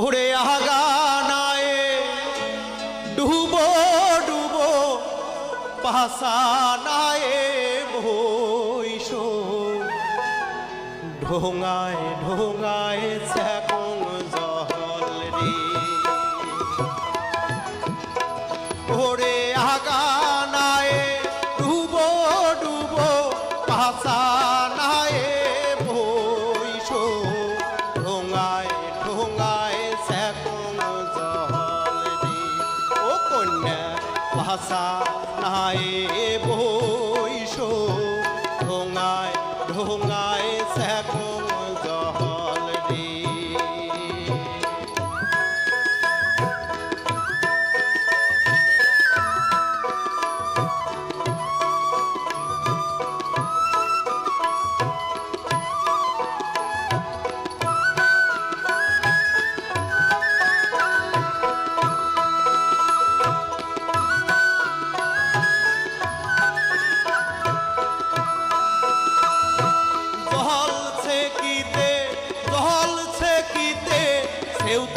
ওরে আগানায় ডুবো ডুবো পাশানায় বইস। ঢোঙায় ঢোঙায় সেকং জহল রে ওরে আগানায় ভাষা নাই বৈশ ঢোঙায় ঢোঙায়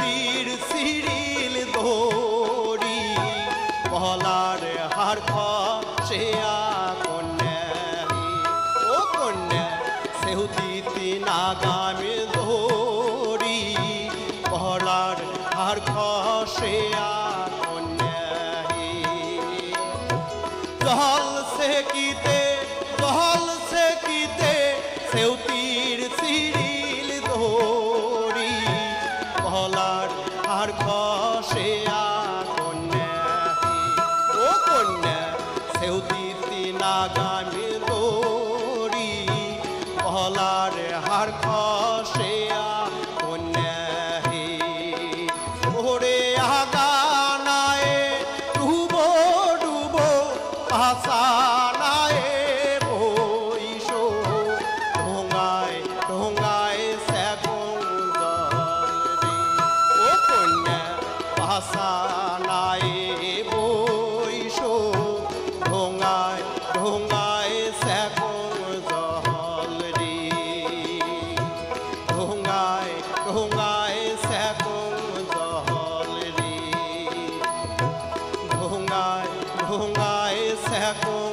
বাঁশির সিরিল ধরি। কলার হার খেয়া কন্যা ও কন্যা সেহুতি নাগামে ধরি। কলার হার খেয়া কন্যা জল সে কিতে জল সে কিতে সেউতির সির আসে কন্যা ও কন্যা সেও তীর্তি নাগামে দৌড়ি পহলা নাই বৈশ ঢোঙায় ঢোঙায় সেকল জহল রে। ঢোঙায় ঢোঙায় জহল রে। ঢোঙায় ঢোঙায় সেকল